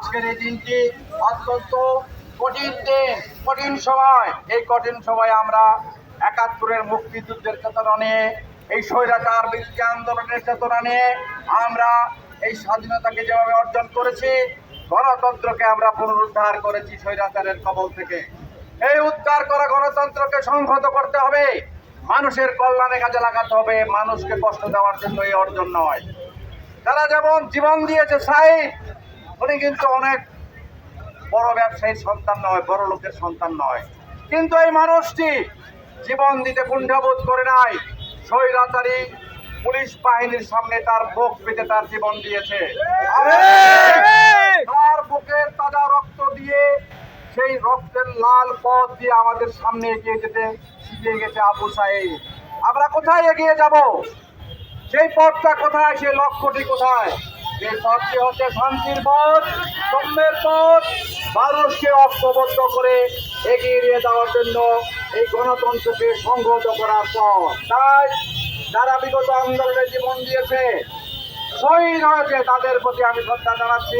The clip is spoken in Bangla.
আজকের এই দিনটি অত্যন্ত কঠিন দিন, কঠিন সময়। এই কঠিন সময় আমরা একাত্তরের মুক্তিযুদ্ধের চেতনা নিয়ে, এই স্বৈরাচার বিরোধী আন্দোলনের চেতনা নিয়ে আমরা এই স্বাধীনতাকে যেভাবে অর্জন করেছি, গণতন্ত্রকে আমরা পুনরুদ্ধার করেছি স্বৈরাচারের কবল থেকে। এই উদ্ধার করা গণতন্ত্রকে সংহত করতে হবে। মানুষের কল্যাণে কাজে লাগাতে হবে। মানুষকে কষ্ট দেওয়ার জন্য এই অর্জন নয়। তারা যেমন জীবন দিয়েছে, সাইদ উনি কিন্তু অনেক বড় ব্যবসায়ীর সন্তান নয়, বড় লোকের সন্তান নয়। কিন্তু এই মানুষটি জীবন দিতে কুণ্ঠাবোধ করে নাই। স্বৈরাচারী পুলিশ বাহিনীর সামনে তার বুক পেতে তার জীবন দিয়েছে। তার বুকের তাজা রক্ত দিয়ে সেই রক্তের লাল পথ দিয়ে আমাদের সামনে এগিয়ে যেতে শিখিয়ে গেছে আবু সাহেব আমরা কোথায় এগিয়ে যাব? সেই পথটা কোথায়? সেই লক্ষ্যটি কোথায়? সেই পথটি হচ্ছে শান্তির পথ সম্যের পথ। মানুষকে ঐক্যবদ্ধ করে এগিয়ে নিয়ে যাওয়ার জন্য এই গণতন্ত্রকে সংহত করার পথ। তাই যারা বিগত আন্দোলনে জীবন দিয়েছে, শহীদ হয়েছে, তাদের প্রতি আমি শ্রদ্ধা জানাচ্ছি।